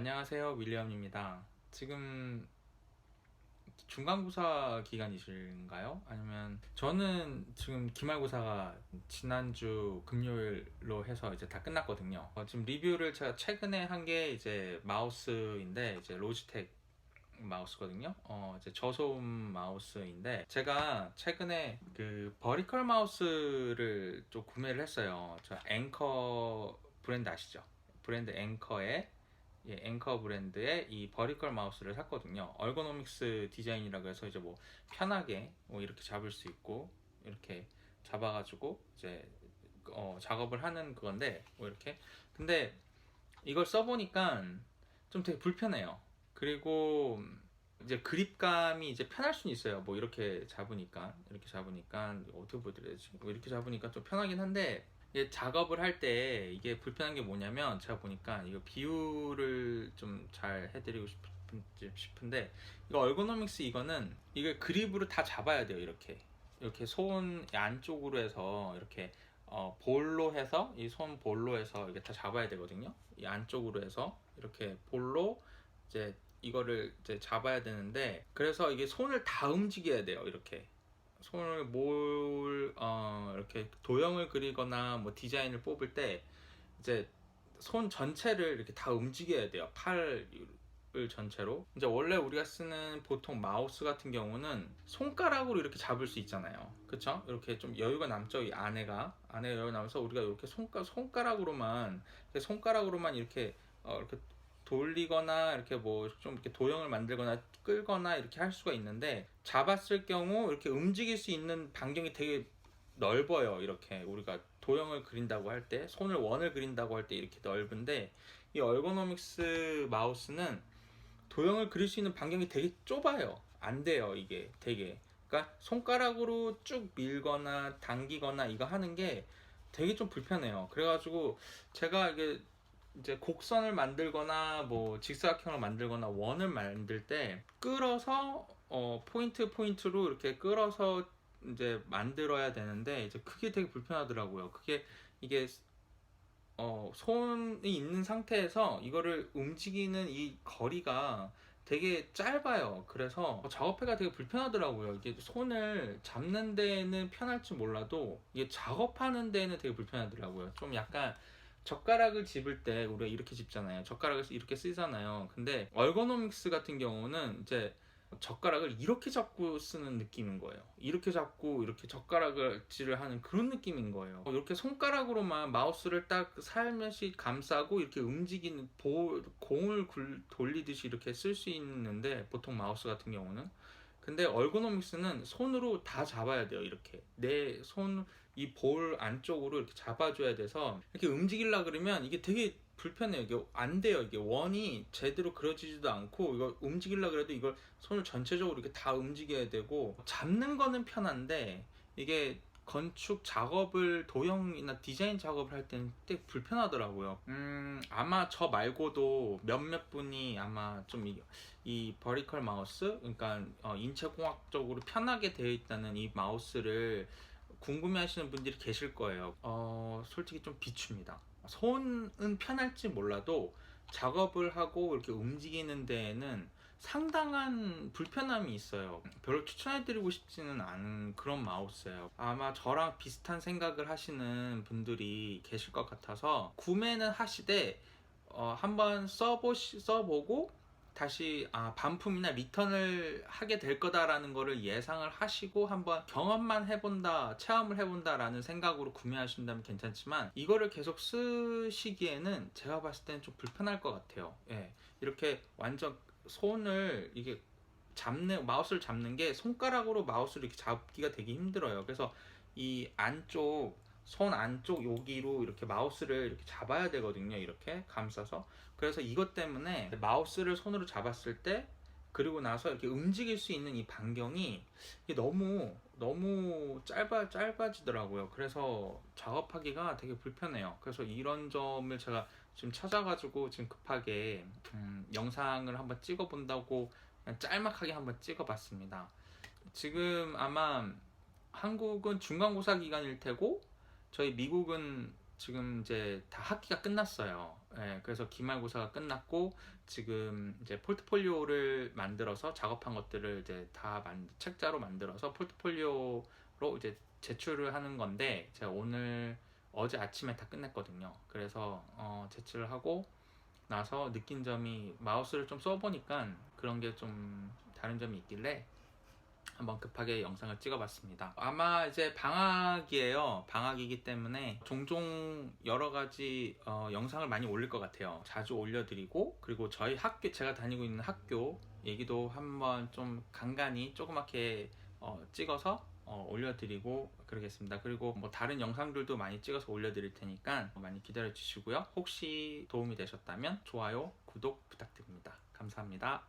안녕하세요 윌리엄입니다. 지금 중간고사 기간이신가요? 아니면 저는 지금 기말고사가 지난주 금요일로 해서 이제 다 끝났거든요. 어, 지금 리뷰를 제가 최근에 한 게 이제 마우스인데 이제 로지텍 마우스거든요. 어, 이제 저소음 마우스인데 제가 최근에 그 버리컬 마우스를 좀 구매를 했어요. 저 앵커 브랜드 아시죠? 브랜드 앵커의 예, 앵커 브랜드의 이 버리컬 마우스를 샀거든요. 얼고노믹스 디자인이라고 해서 이제 뭐 편하게 뭐 이렇게 잡을 수 있고 이렇게 잡아가지고 이제 어, 작업을 하는 그건데 뭐 이렇게 근데 이걸 써보니까 좀 되게 불편해요. 그리고 이제 그립감이 이제 편할 수는 있어요. 뭐 이렇게 잡으니까 이렇게 잡으니까 어떻게 보여드려야지? 뭐 이렇게 잡으니까 좀 편하긴 한데 이게 작업을 할 때 이게 불편한 게 뭐냐면 제가 보니까 이거 비율을 좀 잘 해드리고 싶은, 싶은데 이거 얼고노믹스 이거는 이걸 그립으로 다 잡아야 돼요 이렇게. 이렇게 손 안쪽으로 해서 이렇게 어, 볼로 해서 이 손 볼로 해서 이게 다 잡아야 되거든요. 이 안쪽으로 해서 이렇게 볼로 이제 이거를 이제 잡아야 되는데 그래서 이게 손을 다 움직여야 돼요 이렇게 손을 뭘 어, 이렇게 도형을 그리거나 뭐 디자인을 뽑을 때 이제 손 전체를 이렇게 다 움직여야 돼요. 팔을 전체로. 이제 원래 우리가 쓰는 보통 마우스 같은 경우는 손가락으로 이렇게 잡을 수 있잖아요. 그쵸? 이렇게 좀 여유가 남죠. 이 안에가. 안에 여유가 남아서 우리가 이렇게 손가, 손가락으로만, 손가락으로만 이렇게, 어, 이렇게 돌리거나 이렇게 뭐 좀 이렇게 도형을 만들거나 끌거나 이렇게 할 수가 있는데 잡았을 경우 이렇게 움직일 수 있는 반경이 되게 넓어요. 이렇게 우리가 도형을 그린다고 할 때, 손을 원을 그린다고 할 때 이렇게 넓은데 이 얼고노믹스 마우스는 도형을 그릴 수 있는 반경이 되게 좁아요. 안 돼요, 이게 되게. 그러니까 손가락으로 쭉 밀거나 당기거나 이거 하는 게 되게 좀 불편해요. 그래가지고 제가 이게 이제 곡선을 만들거나 뭐 직사각형을 만들거나 원을 만들 때 끌어서 어 포인트 포인트로 이렇게 끌어서 이제 만들어야 되는데 이제 그게 되게 불편하더라고요. 그게 이게 어 손이 있는 상태에서 이거를 움직이는 이 거리가 되게 짧아요. 그래서 작업해가 되게 불편하더라고요. 이게 손을 잡는 데는 편할지 몰라도 이게 작업하는 데는 되게 불편하더라고요. 좀 약간 젓가락을 집을 때 우리가 이렇게 집잖아요. 젓가락을 이렇게 쓰잖아요. 근데 얼거노믹스 같은 경우는 이제 젓가락을 이렇게 잡고 쓰는 느낌인 거예요. 이렇게 잡고 이렇게 젓가락을 질을 하는 그런 느낌인 거예요. 이렇게 손가락으로만 마우스를 딱 살며시 감싸고 이렇게 움직이는 보, 공을 굴, 돌리듯이 이렇게 쓸 수 있는데 보통 마우스 같은 경우는 근데 얼고노믹스는 손으로 다 잡아야 돼요. 이렇게 내 손 이 볼 안쪽으로 이렇게 잡아줘야 돼서 이렇게 움직이려 그러면 이게 되게 불편해요. 이게 안 돼요. 이게 원이 제대로 그려지지도 않고 이걸 움직이려 그래도 이걸 손을 전체적으로 이렇게 다 움직여야 되고 잡는 거는 편한데 이게 건축 작업을 도형이나 디자인 작업을 할 때는 되게 불편하더라고요. 음, 아마 저 말고도 몇몇 분이 아마 좀이 버리컬 마우스, 그러니까 어, 인체공학적으로 편하게 되어 있다는 이 마우스를 궁금해하시는 분들이 계실 거예요. 어, 솔직히 좀 비춥니다. 손은 편할지 몰라도 작업을 하고 이렇게 움직이는 데에는 상당한 불편함이 있어요. 별로 추천해드리고 싶지는 않은 그런 마우스예요. 아마 저랑 비슷한 생각을 하시는 분들이 계실 것 같아서 구매는 하시되 어, 한번 써보시, 써보고 다시 아, 반품이나 리턴을 하게 될 거다라는 거를 예상을 하시고 한번 경험만 해본다, 체험을 해본다라는 생각으로 구매하신다면 괜찮지만 이거를 계속 쓰시기에는 제가 봤을 때는 좀 불편할 것 같아요. 예, 이렇게 완전 손을 이게 잡는 마우스를 잡는 게 손가락으로 마우스를 이렇게 잡기가 되게 힘들어요. 그래서 이 안쪽 손 안쪽 여기로 이렇게 마우스를 이렇게 잡아야 되거든요. 이렇게 감싸서. 그래서 이것 때문에 마우스를 손으로 잡았을 때 그리고 나서 이렇게 움직일 수 있는 이 반경이 너무 너무 짧아 짧아지더라고요. 그래서 작업하기가 되게 불편해요. 그래서 이런 점을 제가 지금 찾아가지고 지금 급하게 음, 영상을 한번 찍어본다고 짤막하게 한번 찍어봤습니다. 지금 아마 한국은 중간고사 기간일 테고 저희 미국은 지금 이제 다 학기가 끝났어요. 예, 그래서 기말고사가 끝났고 지금 이제 포트폴리오를 만들어서 작업한 것들을 이제 다 만, 책자로 만들어서 포트폴리오로 이제 제출을 하는 건데 제가 오늘 어제 아침에 다 끝냈거든요. 그래서 어, 제출을 하고 나서 느낀 점이 마우스를 좀 써보니까 그런 게 좀 다른 점이 있길래 한번 급하게 영상을 찍어봤습니다. 아마 이제 방학이에요. 방학이기 때문에 종종 여러 가지 어, 영상을 많이 올릴 것 같아요. 자주 올려드리고 그리고 저희 학교 제가 다니고 있는 학교 얘기도 한번 좀 간간히 조그맣게 어, 찍어서 어, 올려드리고 그러겠습니다. 그리고 뭐 다른 영상들도 많이 찍어서 올려드릴 테니까 많이 기다려 주시고요. 혹시 도움이 되셨다면 좋아요, 구독 부탁드립니다. 감사합니다.